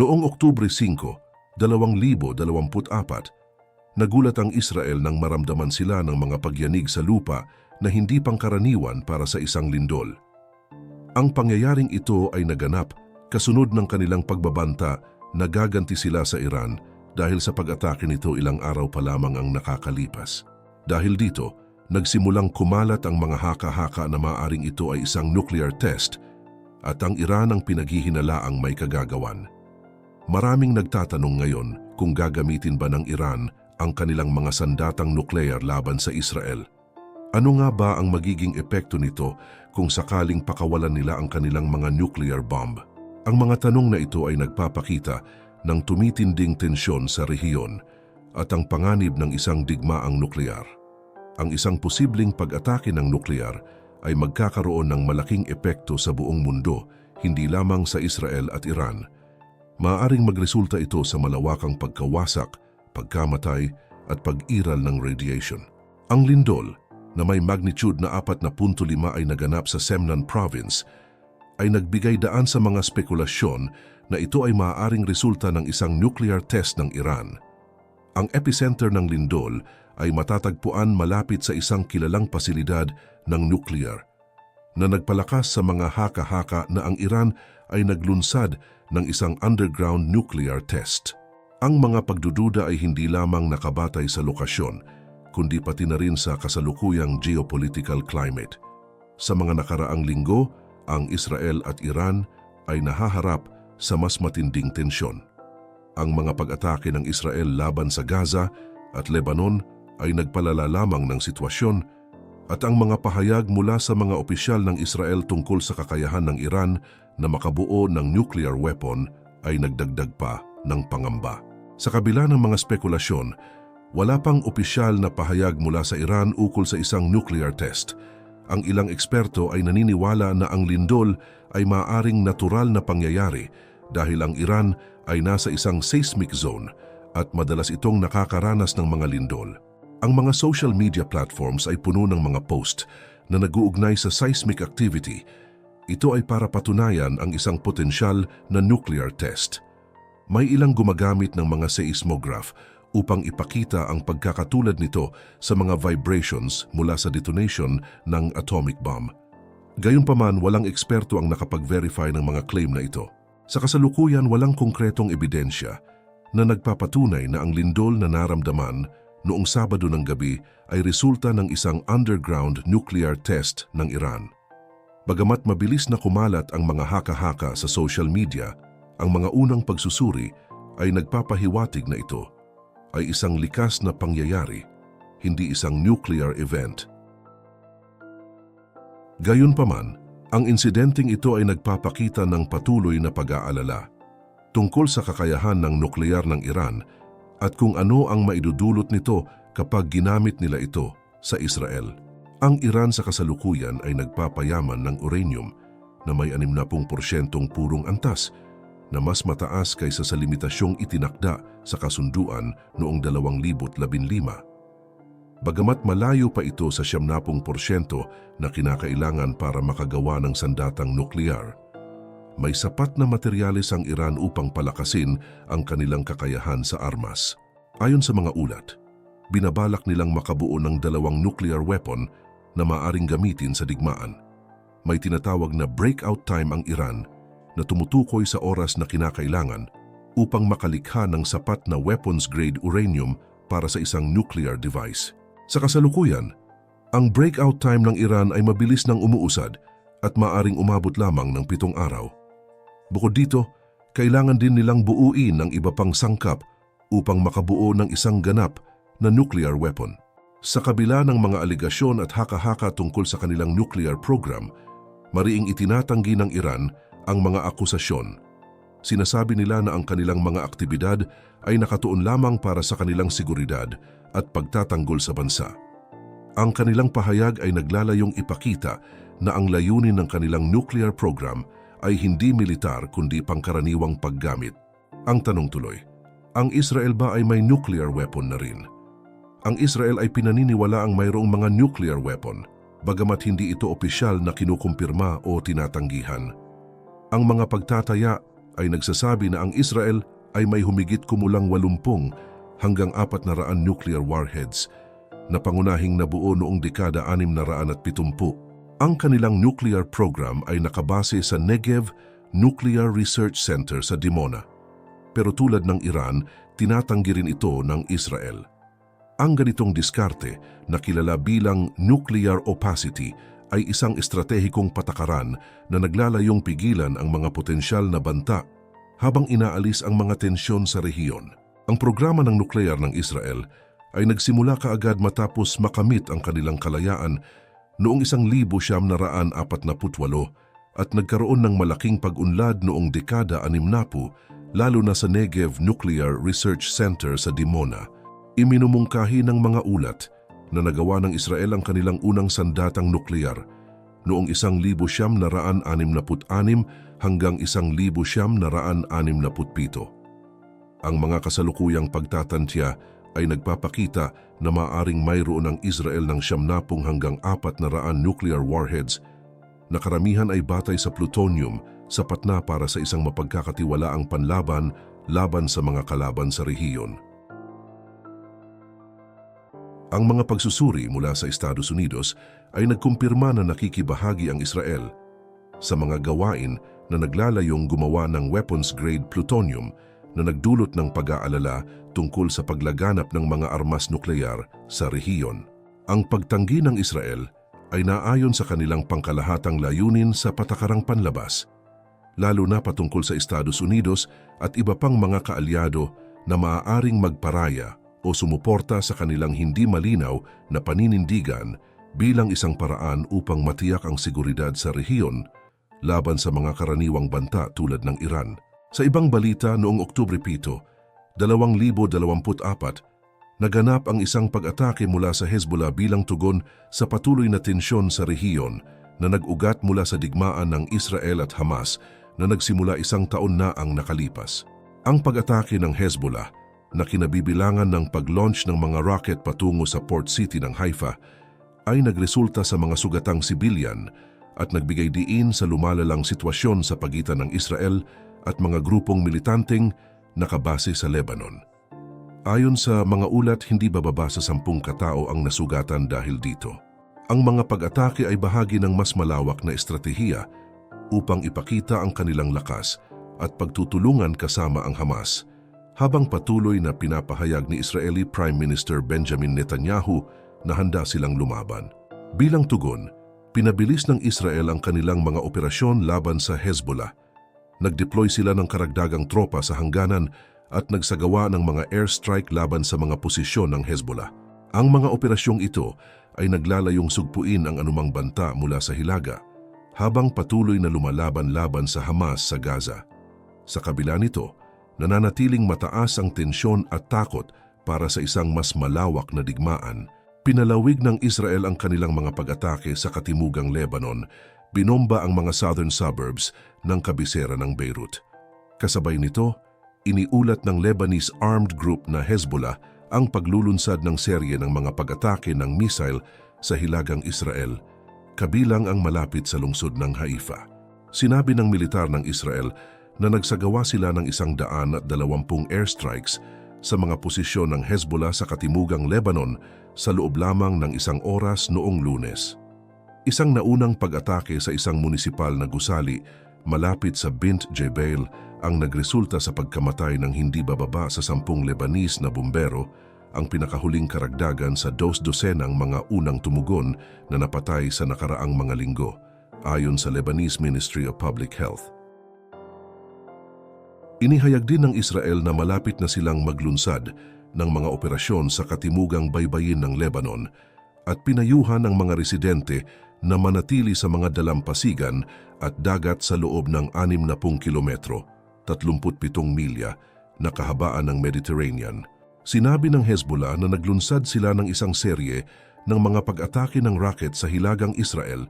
Noong Oktubre 5, 2024, nagulat ang Israel nang maramdaman sila ng mga pagyanig sa lupa na hindi pangkaraniwan para sa isang lindol. Ang pangyayaring ito ay naganap kasunod ng kanilang pagbabanta na gaganti sila sa Iran dahil sa pag-atake nito ilang araw pa lamang ang nakakalipas. Dahil dito, nagsimulang kumalat ang mga haka-haka na maaring ito ay isang nuclear test at ang Iran ang pinaghihinalaang may kagagawan. Maraming nagtatanong ngayon kung gagamitin ba ng Iran ang kanilang mga sandatang nuklear laban sa Israel. Ano nga ba ang magiging epekto nito kung sakaling pakawalan nila ang kanilang mga nuclear bomb? Ang mga tanong na ito ay nagpapakita ng tumitinding tensyon sa rehiyon at ang panganib ng isang digmaang nuklear. Ang isang posibleng pag-atake ng nuklear ay magkakaroon ng malaking epekto sa buong mundo, hindi lamang sa Israel at Iran. Maaring magresulta ito sa malawakang pagkawasak, pagkamatay at pag-iral ng radiation. Ang lindol, na may magnitude na 4.5 ay naganap sa Semnan Province, ay nagbigay daan sa mga spekulasyon na ito ay maaaring resulta ng isang nuclear test ng Iran. Ang epicenter ng lindol ay matatagpuan malapit sa isang kilalang pasilidad ng nuclear na nagpalakas sa mga haka-haka na ang Iran ay naglunsad ng isang underground nuclear test. Ang mga pagdududa ay hindi lamang nakabatay sa lokasyon, kundi pati na rin sa kasalukuyang geopolitical climate. Sa mga nakaraang linggo, ang Israel at Iran ay nahaharap sa mas matinding tensyon. Ang mga pag-atake ng Israel laban sa Gaza at Lebanon ay nagpalala lamang ng sitwasyon at ang mga pahayag mula sa mga opisyal ng Israel tungkol sa kakayahan ng Iran na makabuo ng nuclear weapon ay nagdagdag pa ng pangamba. Sa kabila ng mga spekulasyon, wala pang opisyal na pahayag mula sa Iran ukol sa isang nuclear test. Ang ilang eksperto ay naniniwala na ang lindol ay maaring natural na pangyayari dahil ang Iran ay nasa isang seismic zone at madalas itong nakakaranas ng mga lindol. Ang mga social media platforms ay puno ng mga post na naguugnay sa seismic activity. Ito ay para patunayan ang isang potensyal na nuclear test. May ilang gumagamit ng mga seismograph upang ipakita ang pagkakatulad nito sa mga vibrations mula sa detonation ng atomic bomb. Gayunpaman, walang eksperto ang nakapag-verify ng mga claim na ito. Sa kasalukuyan, walang konkretong ebidensya na nagpapatunay na ang lindol na naramdaman noong Sabado ng gabi ay resulta ng isang underground nuclear test ng Iran. Bagamat mabilis na kumalat ang mga haka-haka sa social media, ang mga unang pagsusuri ay nagpapahiwatig na ito ay isang likas na pangyayari, hindi isang nuclear event. Gayunpaman, ang insidenteng ito ay nagpapakita ng patuloy na pag-aalala tungkol sa kakayahan ng nuklear ng Iran at kung ano ang maidudulot nito kapag ginamit nila ito sa Israel. Ang Iran sa kasalukuyan ay nagpapayaman ng uranium na may 60% purong antas na mas mataas kaysa sa limitasyong itinakda sa kasunduan noong 2015. Bagamat malayo pa ito sa 70% na kinakailangan para makagawa ng sandatang nuklear, may sapat na materyales ang Iran upang palakasin ang kanilang kakayahan sa armas. Ayon sa mga ulat, binabalak nilang makabuo ng dalawang nuclear weapon na maaring gamitin sa digmaan. May tinatawag na breakout time ang Iran na tumutukoy sa oras na kinakailangan upang makalikha ng sapat na weapons-grade uranium para sa isang nuclear device. Sa kasalukuyan, ang breakout time ng Iran ay mabilis nang umuusad at maaring umabot lamang ng pitong araw. Bukod dito, kailangan din nilang buuin ang iba pang sangkap upang makabuo ng isang ganap na nuclear weapon. Sa kabila ng mga aligasyon at haka-haka tungkol sa kanilang nuclear program, mariing itinatanggi ng Iran ang mga akusasyon. Sinasabi nila na ang kanilang mga aktibidad ay nakatuon lamang para sa kanilang seguridad at pagtatanggol sa bansa. Ang kanilang pahayag ay naglalayong ipakita na ang layunin ng kanilang nuclear program ay hindi militar kundi pangkaraniwang paggamit. Ang tanong tuloy, ang Israel ba ay may nuclear weapon na rin? Ang Israel ay pinaniniwala ang mayroong mga nuclear weapon, bagamat hindi ito opisyal na kinukumpirma o tinatanggihan. Ang mga pagtataya ay nagsasabi na ang Israel ay may humigit kumulang 80 hanggang 400 nuclear warheads na pangunahing nabuo noong dekada 670. Ang kanilang nuclear program ay nakabase sa Negev Nuclear Research Center sa Dimona. Pero tulad ng Iran, tinatanggi rin ito ng Israel. Ang ganitong diskarte na kilala bilang nuclear opacity ay isang estratehikong patakaran na naglalayong pigilan ang mga potensyal na banta habang inaalis ang mga tensyon sa rehiyon. Ang programa ng nuklear ng Israel ay nagsimula kaagad matapos makamit ang kanilang kalayaan noong 1948 at nagkaroon ng malaking pag-unlad noong dekada 60 lalo na sa Negev Nuclear Research Center sa Dimona. Iminumungkahi ng mga ulat na nagawa ng Israel ang kanilang unang sandatang nuklear noong 1966 hanggang 1967. Ang mga kasalukuyang pagtatantya ay nagpapakita na maaring mayroon ang Israel ng 70 hanggang 400 nuclear warheads na karamihan ay batay sa plutonium sapat na para sa isang mapagkakatiwalaang panlaban laban sa mga kalaban sa rehiyon. Ang mga pagsusuri mula sa Estados Unidos ay nagkumpirma na nakikibahagi ang Israel sa mga gawain na naglalayong gumawa ng weapons-grade plutonium na nagdulot ng pag-aalala tungkol sa paglaganap ng mga armas nuklear sa rehiyon. Ang pagtanggi ng Israel ay naayon sa kanilang pangkalahatang layunin sa patakarang panlabas, lalo na patungkol sa Estados Unidos at iba pang mga kaalyado na maaaring magparaya o sumuporta sa kanilang hindi malinaw na paninindigan bilang isang paraan upang matiyak ang seguridad sa rehiyon laban sa mga karaniwang banta tulad ng Iran. Sa ibang balita noong Oktubre 7, 2024, naganap ang isang pag-atake mula sa Hezbollah bilang tugon sa patuloy na tensyon sa rehiyon na nag-ugat mula sa digmaan ng Israel at Hamas na nagsimula isang taon na ang nakalipas. Ang pag-atake ng Hezbollah na kinabibilangan ng pag-launch ng mga rocket patungo sa port city ng Haifa ay nagresulta sa mga sugatang sibilyan at nagbigay diin sa lumalalang sitwasyon sa pagitan ng Israel at mga grupong militanteng nakabase sa Lebanon. Ayon sa mga ulat, hindi bababa sa sampung katao ang nasugatan dahil dito. Ang mga pag-atake ay bahagi ng mas malawak na estratehiya upang ipakita ang kanilang lakas at pagtutulungan kasama ang Hamas habang patuloy na pinapahayag ni Israeli Prime Minister Benjamin Netanyahu na handa silang lumaban. Bilang tugon, pinabilis ng Israel ang kanilang mga operasyon laban sa Hezbollah. Nagdeploy sila ng karagdagang tropa sa hangganan at nagsagawa ng mga airstrike laban sa mga posisyon ng Hezbollah. Ang mga operasyong ito ay naglalayong sugpuin ang anumang banta mula sa Hilaga habang patuloy na lumalaban-laban sa Hamas sa Gaza. Sa kabila nito, nananatiling mataas ang tensyon at takot para sa isang mas malawak na digmaan. Pinalawig ng Israel ang kanilang mga pag-atake sa katimugang Lebanon, binomba ang mga southern suburbs ng kabisera ng Beirut. Kasabay nito, iniulat ng Lebanese armed group na Hezbollah ang paglulunsad ng serye ng mga pag-atake ng missile sa hilagang Israel, kabilang ang malapit sa lungsod ng Haifa. Sinabi ng militar ng Israel na nagsagawa sila ng isang daan at dalawampung airstrikes sa mga posisyon ng Hezbollah sa katimugang Lebanon sa loob lamang ng isang oras noong lunes. Isang naunang pag-atake sa isang munisipal na gusali malapit sa Bint Jebel ang nagresulta sa pagkamatay ng hindi bababa sa sampung Lebanese na bumbero ang pinakahuling karagdagan sa dos-dosenang mga unang tumugon na napatay sa nakaraang mga linggo, ayon sa Lebanese Ministry of Public Health. Inihayag din ng Israel na malapit na silang maglunsad ng mga operasyon sa katimugang baybayin ng Lebanon at pinayuhan ng mga residente na manatili sa mga dalampasigan at dagat sa loob ng 60 kilometro, 37 milya, na kahabaan ng Mediterranean. Sinabi ng Hezbollah na naglunsad sila ng isang serye ng mga pag-atake ng rocket sa hilagang Israel,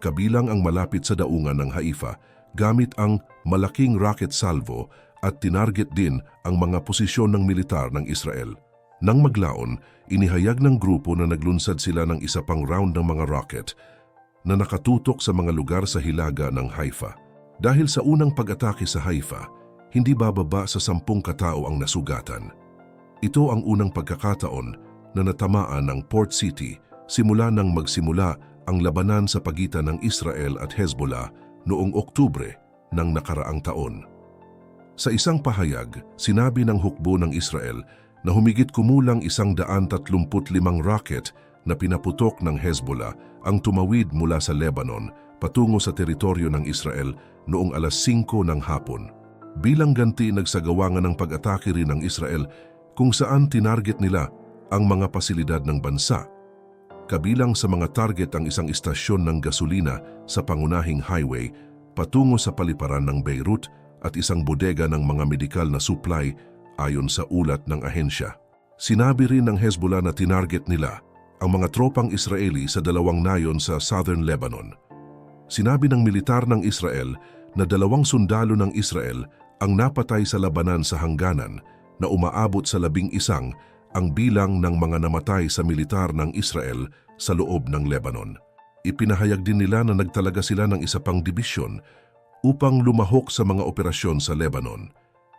kabilang ang malapit sa daungan ng Haifa, gamit ang malaking rocket salvo at tinarget din ang mga posisyon ng militar ng Israel. Nang maglaon, inihayag ng grupo na naglunsad sila ng isa pang round ng mga rocket na nakatutok sa mga lugar sa hilaga ng Haifa. Dahil sa unang pag-atake sa Haifa, hindi bababa sa sampung katao ang nasugatan. Ito ang unang pagkakataon na natamaan ng Port City simula nang magsimula ang labanan sa pagitan ng Israel at Hezbollah noong Oktubre ng nakaraang taon. Sa isang pahayag, sinabi ng hukbo ng Israel na humigit kumulang isang daan tatlumput limang rocket na pinaputok ng Hezbollah ang tumawid mula sa Lebanon patungo sa teritoryo ng Israel noong alas 5 ng hapon. Bilang ganti nagsagawa nga ng pag-atake rin ng Israel kung saan tinarget nila ang mga pasilidad ng bansa. Kabilang sa mga target ang isang istasyon ng gasolina sa pangunahing highway patungo sa paliparan ng Beirut at isang bodega ng mga medikal na supply ayon sa ulat ng ahensya. Sinabi rin ng Hezbollah na tinarget nila ang mga tropang Israeli sa dalawang nayon sa southern Lebanon. Sinabi ng militar ng Israel na dalawang sundalo ng Israel ang napatay sa labanan sa hangganan na umaabot sa labing isang ang bilang ng mga namatay sa militar ng Israel sa loob ng Lebanon. Ipinahayag din nila na nagtalaga sila ng isa pang dibisyon upang lumahok sa mga operasyon sa Lebanon.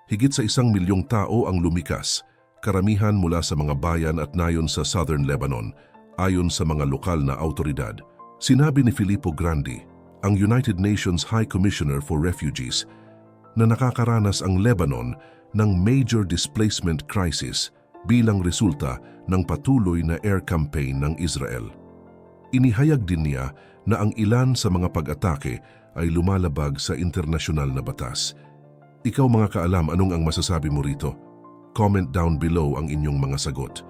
Higit sa isang milyong tao ang lumikas, karamihan mula sa mga bayan at nayon sa Southern Lebanon, ayon sa mga lokal na autoridad. Sinabi ni Filippo Grandi, ang United Nations High Commissioner for Refugees, na nakakaranas ang Lebanon ng major displacement crisis bilang resulta ng patuloy na air campaign ng Israel. Inihayag din niya na ang ilan sa mga pag-atake ay lumalabag sa internasyonal na batas. Ikaw mga kaalam, anong ang masasabi mo rito? Comment down below ang inyong mga sagot.